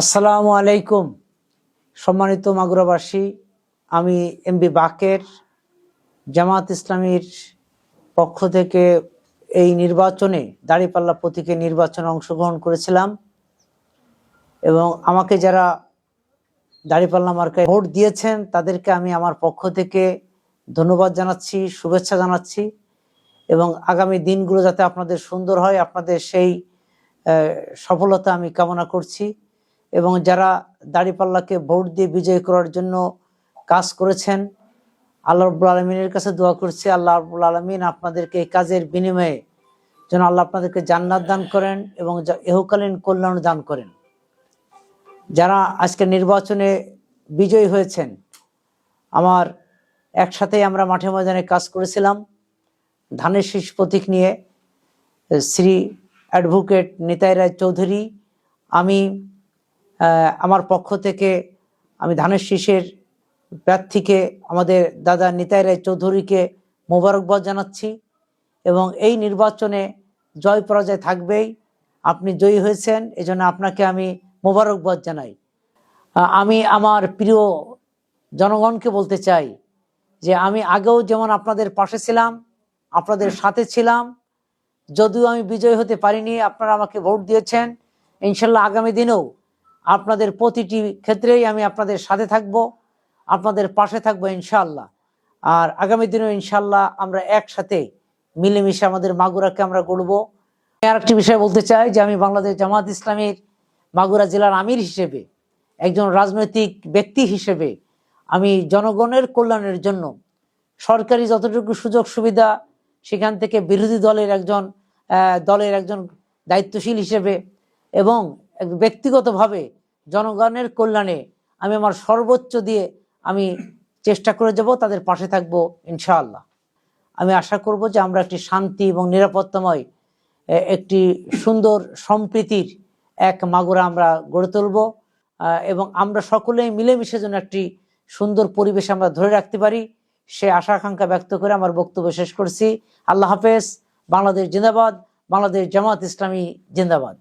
আসসালামু আলাইকুম, সম্মানিত মাগুরাবাসী। আমি এমবি বাকের জামাত ইসলামীর পক্ষ থেকে এই নির্বাচনে দাঁড়িপাল্লা প্রতীকে নির্বাচনে অংশগ্রহণ করেছিলাম এবং আমাকে যারা দাঁড়িপাল্লা মার্কায় ভোট দিয়েছেন, তাদেরকে আমি আমার পক্ষ থেকে ধন্যবাদ জানাচ্ছি, শুভেচ্ছা জানাচ্ছি এবং আগামী দিনগুলো যাতে আপনাদের সুন্দর হয়, আপনাদের সেই সফলতা আমি কামনা করছি। এবং যারা দাড়িপাল্লাকে ভোট দিয়ে বিজয় করার জন্য কাজ করেছেন, আল্লাহ রব্বুল আলমিনের কাছে দোয়া করছি। আল্লাহ রব্বুল আলমিন আপনাদেরকে এই কাজের বিনিময়ে যেন আল্লাহ আপনাদেরকে জান্নাত দান করেন এবং ইহকালীন কল্যাণ দান করেন। যারা আজকে নির্বাচনে বিজয়ী হয়েছেন, আমার একসাথেই আমরা মাঠে ময়দানে কাজ করেছিলাম। ধানের শীষ প্রতীক নিয়ে শ্রী অ্যাডভোকেট নিতাই রায় চৌধুরী, আমি আমার পক্ষ থেকে, আমি ধানের শীষের প্রার্থীকে, আমাদের দাদা নিতাই রায় চৌধুরীকে মোবারকবাদ জানাচ্ছি এবং এই নির্বাচনে জয় পরাজয় থাকবেই। আপনি জয়ী হয়েছেন, এজন্য আপনাকে আমি মোবারকবাদ জানাই। আমি আমার প্রিয় জনগণকে বলতে চাই যে আমি আগেও যেমন আপনাদের পাশে ছিলাম, আপনাদের সাথে ছিলাম যদিও আমি বিজয় হতে পারিনি, আপনারা আমাকে ভোট দিয়েছেন। ইনশাল্লাহ আগামী দিনেও আপনাদের প্রতিটি ক্ষেত্রেই আমি আপনাদের সাথে থাকব, আপনাদের পাশে থাকব ইনশাল্লাহ। আর আগামী দিনেও ইনশাল্লাহ আমরা একসাথে মিলেমিশে আমাদের মাগুরাকে আমরা গড়ব। আর একটি বিষয় বলতে চাই যে আমি বাংলাদেশ জামাত ইসলামের মাগুরা জেলার আমির হিসেবে, একজন রাজনৈতিক ব্যক্তি হিসেবে আমি জনগণের কল্যাণের জন্য সরকারি যতটুকু সুযোগ সুবিধা সেখান থেকে বিরোধী দলের একজন দলের একজন দায়িত্বশীল হিসেবে এবং ব্যক্তিগতভাবে জনগণের কল্যাণে আমি আমার সর্বোচ্চ দিয়ে আমি চেষ্টা করে যাব, তাদের পাশে থাকব ইনশাআল্লাহ। আমি আশা করব যে আমরা একটি শান্তি এবং নিরাপত্তাময় একটি সুন্দর সম্প্রীতির এক মাগুরা আমরা গড়ে তুলব এবং আমরা সকলেই মিলেমিশে যেন একটি সুন্দর পরিবেশ আমরা ধরে রাখতে পারি। সে আশা আকাঙ্ক্ষা ব্যক্ত করে আমার বক্তব্য শেষ করছি। আল্লাহ হাফেজ, বাংলাদেশ জিন্দাবাদ, বাংলাদেশ জামাত ইসলামী জিন্দাবাদ।